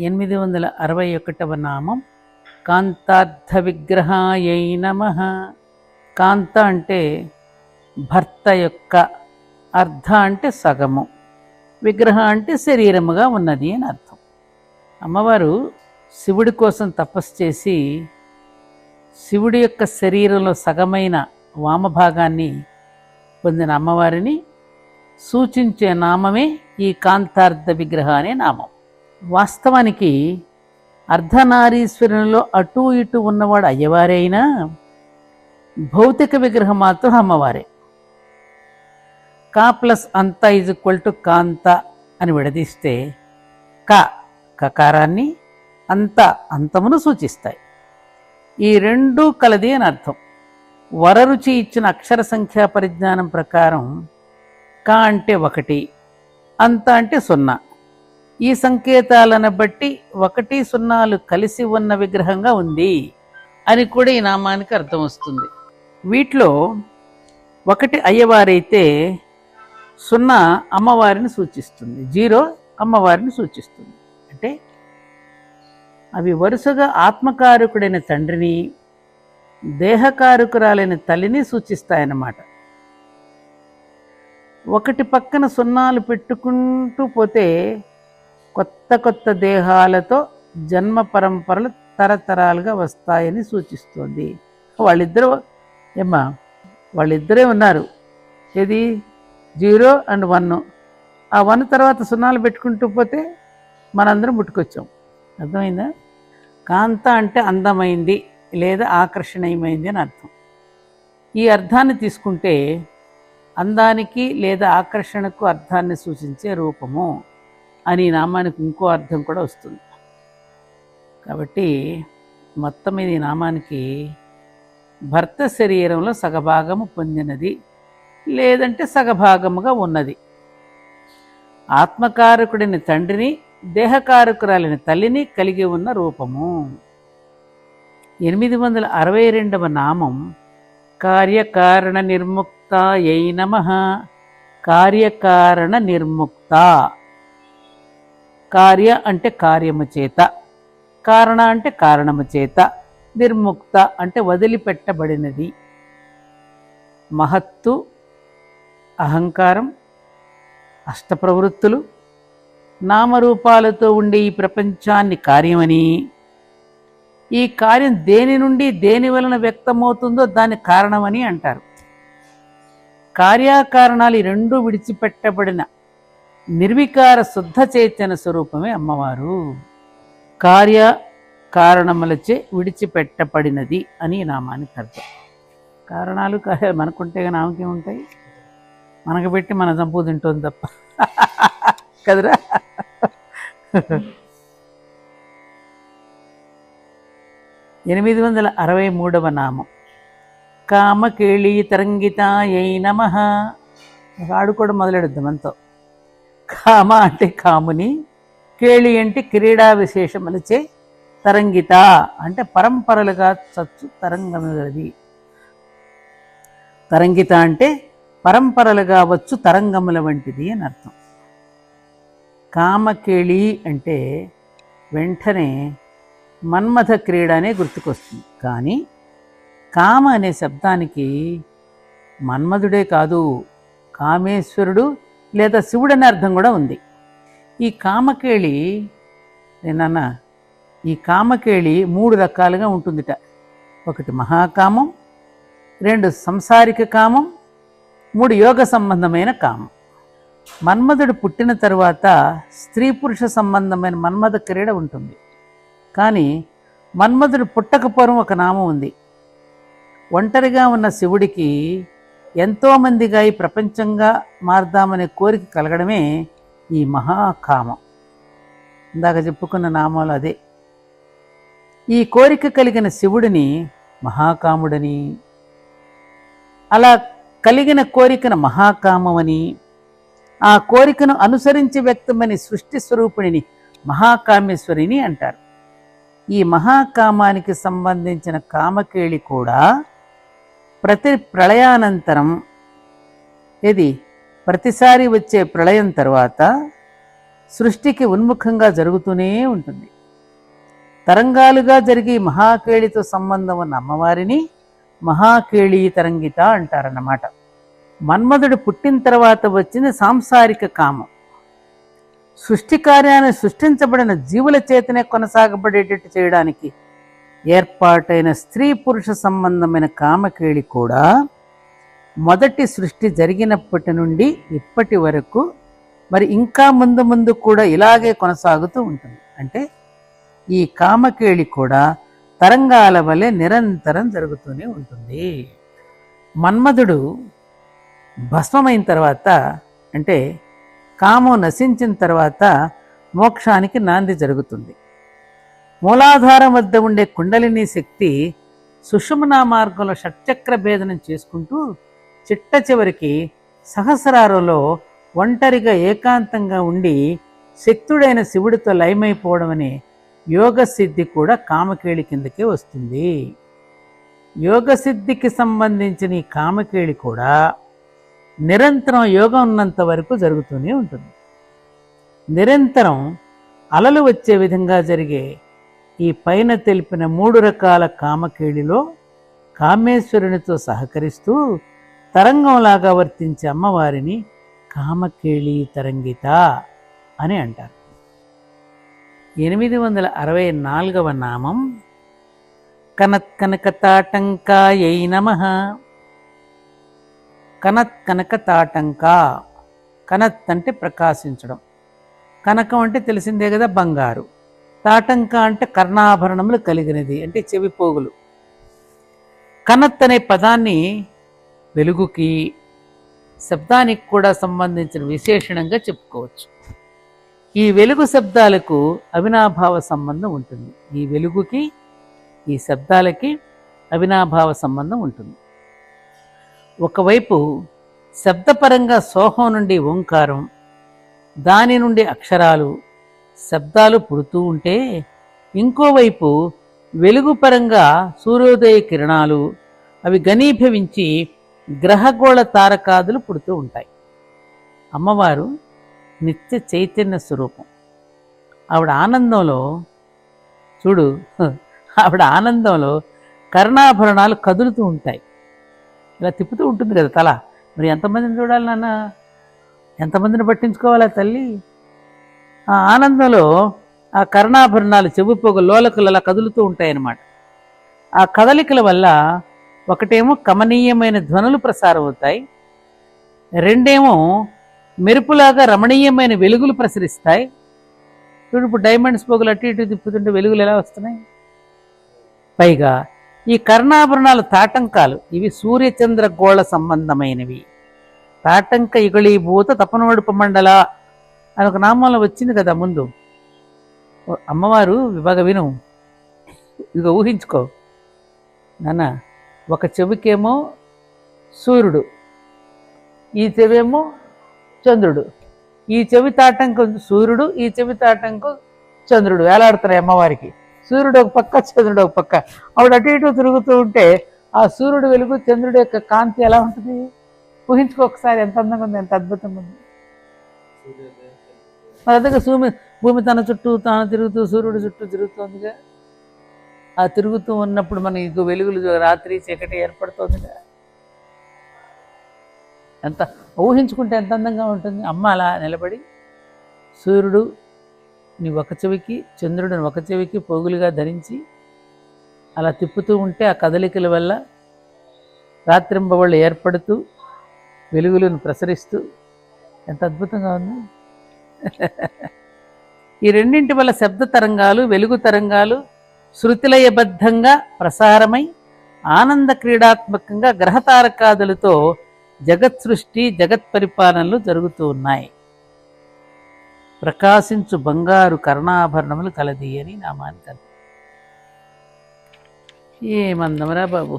ఎనిమిది వందల అరవై ఒకటవ నామం. కాంతార్థ విగ్రహాయై నమ. కాంత అంటే భర్త యొక్క అర్ధ అంటే సగము. విగ్రహ అంటే శరీరముగా ఉన్నది అని అర్థం. అమ్మవారు శివుడి కోసం తపస్సు చేసి శివుడి యొక్క శరీరంలో సగమైన వామభాగాన్ని పొందిన అమ్మవారిని సూచించే నామమే ఈ కాంతార్థ విగ్రహ అనే నామం. వాస్తవానికి అర్ధనారీశ్వరునిలో అటు ఇటు ఉన్నవాడు అయ్యవారే అయినా భౌతిక విగ్రహం మాత్రం అమ్మవారే. కా ప్లస్ అంత ఈజ్ ఈక్వల్ టు కాంత అని విడదీస్తే క కకారాన్ని అంత అంతమును సూచిస్తాయి. ఈ రెండు కలది అని అర్థం. వరరుచి ఇచ్చిన అక్షర సంఖ్యా పరిజ్ఞానం ప్రకారం క అంటే ఒకటి అంత అంటే సున్నా. ఈ సంకేతాలను బట్టి ఒకటి సున్నాలు కలిసి ఉన్న విగ్రహంగా ఉంది అని కూడా ఈ నామానికి అర్థం వస్తుంది. వీటిలో ఒకటి అయ్యవారైతే సున్నా అమ్మవారిని సూచిస్తుంది. జీరో అమ్మవారిని సూచిస్తుంది. అంటే అవి వరుసగా ఆత్మకారకుడైన తండ్రిని దేహకారకురాలైన తల్లిని సూచిస్తాయన్నమాట. ఒకటి పక్కన సున్నాలు పెట్టుకుంటూ పోతే కొత్త కొత్త దేహాలతో జన్మ పరంపరలు తరతరాలుగా వస్తాయని సూచిస్తుంది. వాళ్ళిద్దరూ ఏమ్మా వాళ్ళిద్దరే ఉన్నారు. ఏది? Zero and one. ఆ వన్ తర్వాత సున్నాలు పెట్టుకుంటూ పోతే మనందరం ముట్టుకొచ్చాం. అర్థమైందా? కాంత అంటే అందమైంది లేదా ఆకర్షణీయమైంది అని అర్థం. ఈ అర్థాన్ని తీసుకుంటే అందానికి లేదా ఆకర్షణకు అర్థాన్ని సూచించే రూపము. అని ఈ నామానికి ఇంకో అర్థం కూడా వస్తుంది. కాబట్టి మొత్తం ఇది నామానికి భర్త శరీరంలో సగభాగము పొందినది లేదంటే సగభాగముగా ఉన్నది. ఆత్మకారకుడిని తండ్రిని దేహకారకురాలిని తల్లిని కలిగి ఉన్న రూపము. ఎనిమిది వందల అరవై రెండవ నామం కార్యకారణ నిర్ముక్త యై నమ. కార్యకారణ నిర్ముక్త. కార్య అంటే కార్యము చేత కారణ అంటే కారణము చేత నిర్ముక్త అంటే వదిలిపెట్టబడినది. మహత్తు అహంకారం అష్టప్రవృత్తులు నామరూపాలతో ఉండే ఈ ప్రపంచాన్ని కార్యమని. ఈ కార్యం దేని నుండి దేని వలన వ్యక్తమవుతుందో దాని కారణమని అంటారు. కార్యాకారణాలు రెండు విడిచిపెట్టబడిన నిర్వికార శుద్ధ చైతన్య స్వరూపమే అమ్మవారు. కార్య కారణములచే విడిచిపెట్టబడినది అని ఈ నామానికి అర్థం. కారణాలు కార్యాలు మనకుంటే నామకే ఉంటాయి మనకు పెట్టి మన చంపు తింటుంది తప్ప. కదరా? ఎనిమిది వందల అరవై మూడవ నామం. కామకేళీ తరంగితాయై నమ. ఆడుకోవడం కూడా మొదలెడుద్దాం అంతా కామ అంటే కాముని కేళి అంటే క్రీడా విశేషములచే తరంగిత అంటే పరంపరలుగా చచ్చు తరంగములది తరంగిత అంటే పరంపరలుగా వచ్చు తరంగముల వంటిది అని అర్థం. కామకేళి అంటే వెంటనే మన్మథ క్రీడ అనే గుర్తుకొస్తుంది. కానీ కామ అనే శబ్దానికి మన్మధుడే కాదు కామేశ్వరుడు లేదా శివుడు అనే అర్థం కూడా ఉంది. ఈ కామకేళి నేనన్నా ఈ కామకేళి మూడు రకాలుగా ఉంటుందిట. ఒకటి మహాకామం రెండు సంసారిక కామం మూడు యోగ సంబంధమైన కామం. మన్మధుడు పుట్టిన తరువాత స్త్రీ పురుష సంబంధమైన మన్మథ క్రీడ ఉంటుంది. కానీ మన్మధుడు పుట్టకపోవడం ఒక నామం ఉంది. ఒంటరిగా ఉన్న శివుడికి ఎంతోమందిగా ఈ ప్రపంచంగా మారుదామనే కోరిక కలగడమే ఈ మహాకామం. ఇందాక చెప్పుకున్న నామాలు అదే. ఈ కోరిక కలిగిన శివుడిని మహాకాముడని అలా కలిగిన కోరికను మహాకామమని ఆ కోరికను అనుసరించి వ్యక్తమని సృష్టి స్వరూపిణిని మహాకామేశ్వరిని అంటారు. ఈ మహాకామానికి సంబంధించిన కామకేళి కూడా ప్రతి ప్రళయానంతరం ఇది ప్రతిసారి వచ్చే ప్రళయం తర్వాత సృష్టికి ఉన్ముఖంగా జరుగుతూనే ఉంటుంది. తరంగాలుగా జరిగి మహాకేళితో సంబంధం ఉన్న అమ్మవారిని మహాకేళీ తరంగిత అంటారన్నమాట. మన్మధుడు పుట్టిన తర్వాత వచ్చిన సాంసారిక కామం. సృష్టి కార్యాన్ని సృష్టించబడిన జీవుల చేతనే కొనసాగబడేటట్టు చేయడానికి ఏర్పాటైన స్త్రీ పురుష సంబంధమైన కామకేళి కూడా మొదటి సృష్టి జరిగినప్పటి నుండి ఇప్పటి వరకు మరి ఇంకా ముందు ముందు కూడా ఇలాగే కొనసాగుతూ ఉంటుంది. అంటే ఈ కామకేళి కూడా తరంగాల వలె నిరంతరం జరుగుతూనే ఉంటుంది. మన్మధుడు భస్మమైన తర్వాత అంటే కామం నశించిన తర్వాత మోక్షానికి నాంది జరుగుతుంది. మూలాధారం వద్ద ఉండే కుండలిని శక్తి సుషుమ్నా మార్గంలో షట్చక్ర భేదనం చేసుకుంటూ చిట్ట చివరికి సహస్రారులో ఒంటరిగా ఏకాంతంగా ఉండి శక్తుడైన శివుడితో లయమైపోవడం అనే యోగ సిద్ధి కూడా కామకేళి కిందకే వస్తుంది. యోగ సిద్ధికి సంబంధించిన ఈ కామకేళి కూడా నిరంతరం యోగం ఉన్నంత వరకు జరుగుతూనే ఉంటుంది. నిరంతరం అలలు వచ్చే విధంగా జరిగే ఈ పైన తెలిపిన మూడు రకాల కామకేళిలో కామేశ్వరునితో సహకరిస్తూ తరంగంలాగా వర్తించే అమ్మవారిని కామకేళి తరంగిత అని అంటారు. ఎనిమిది వందల అరవై నాలుగవ నామం. కనత్కనకతాటంకాయై నమ. కనత్కనకతాటంక కనత్ అంటే ప్రకాశించడం. కనకం అంటే తెలిసిందే కదా బంగారు. తాటంక అంటే కర్ణాభరణములు కలిగినది అంటే చెవిపోగులు. కనత్ అనే పదాన్ని వెలుగుకి శబ్దానికి కూడా సంబంధించిన విశేషణంగా చెప్పుకోవచ్చు. ఈ వెలుగు శబ్దాలకు అవినాభావ సంబంధం ఉంటుంది. ఈ వెలుగుకి ఈ శబ్దాలకి అవినాభావ సంబంధం ఉంటుంది. ఒకవైపు శబ్దపరంగా సోహం నుండి ఓంకారం దాని నుండి అక్షరాలు శబ్దాలు పుడుతూ ఉంటే ఇంకోవైపు వెలుగుపరంగా సూర్యోదయ కిరణాలు అవి ఘనీభవించి గ్రహగోళ తారకాదులు పుడుతూ ఉంటాయి. అమ్మవారు నిత్య చైతన్య స్వరూపం. ఆవిడ ఆనందంలో చూడు ఆవిడ ఆనందంలో కర్ణాభరణాలు కదులుతూ ఉంటాయి. ఇలా తిప్పుతూ ఉంటుంది కదా తల. మరి ఎంతమందిని చూడాలి నాన్న? ఎంతమందిని పట్టించుకోవాలా తల్లి? ఆ ఆనందంలో ఆ కర్ణాభరణాలు చెవిపోగ పొగ అలా కదులుతూ ఉంటాయన్నమాట. ఆ కదలికల వల్ల ఒకటేమో కమనీయమైన ధ్వనులు ప్రసారం అవుతాయి. రెండేమో మెరుపులాగా రమణీయమైన వెలుగులు ప్రసరిస్తాయి. చూడు ఇప్పుడు డైమండ్స్ పోగులు అటు ఇటు తిప్పుతుంటే వెలుగులు ఎలా వస్తున్నాయి? పైగా ఈ కర్ణాభరణాలు తాటంకాలు ఇవి సూర్యచంద్ర గోళ సంబంధమైనవి. తాటంక ఇగళీభూత తపనోడుప మండల అని ఒక నామంలో వచ్చింది కదా ముందు. అమ్మవారు విభాగ విను. ఇక ఊహించుకో. నాన్న ఒక చెవికేమో సూర్యుడు ఈ చెవేమో చంద్రుడు. ఈ చెవి తాటంకు సూర్యుడు ఈ చెవి తాటంకు చంద్రుడు. వేలాడుతున్నాయి అమ్మవారికి. సూర్యుడు ఒక పక్క చంద్రుడు ఒక పక్క. ఆవిడ అటు ఇటు తిరుగుతూ ఉంటే ఆ సూర్యుడు వెలుగు చంద్రుడు యొక్క కాంతి ఎలా ఉంటుంది? ఊహించుకో ఒకసారి ఎంత అందంగా ఉంది ఎంత అద్భుతంగా ఉంది. మరి అదే భూమి భూమి తన చుట్టూ తాను తిరుగుతూ సూర్యుడు చుట్టూ తిరుగుతోందిగా. ఆ తిరుగుతూ ఉన్నప్పుడు మనకి వెలుగులు రాత్రి చీకటి ఏర్పడుతోందిగా. ఎంత ఊహించుకుంటే ఎంత అందంగా ఉంటుంది. అమ్మ అలా నిలబడి సూర్యుడు నీ ఒక చెవికి చంద్రుడిని ఒక చెవికి పోగులుగా ధరించి అలా తిప్పుతూ ఉంటే ఆ కదలికల వల్ల రాత్రింబవళ్ళు ఏర్పడుతూ వెలుగులను ప్రసరిస్తూ ఎంత అద్భుతంగా ఉంది. ఈ రెండింటి వల్ల శబ్ద తరంగాలు వెలుగు తరంగాలు శృతిలయబద్ధంగా ప్రసారమై ఆనంద క్రీడాత్మకంగా గ్రహతారకాదులతో జగత్ సృష్టి జగత్ పరిపాలనలు జరుగుతూ ఉన్నాయి ప్రకాశించు బంగారు కర్ణాభరణములు కలది అని నామానికి అర్థం. ఏమందమరా బాబు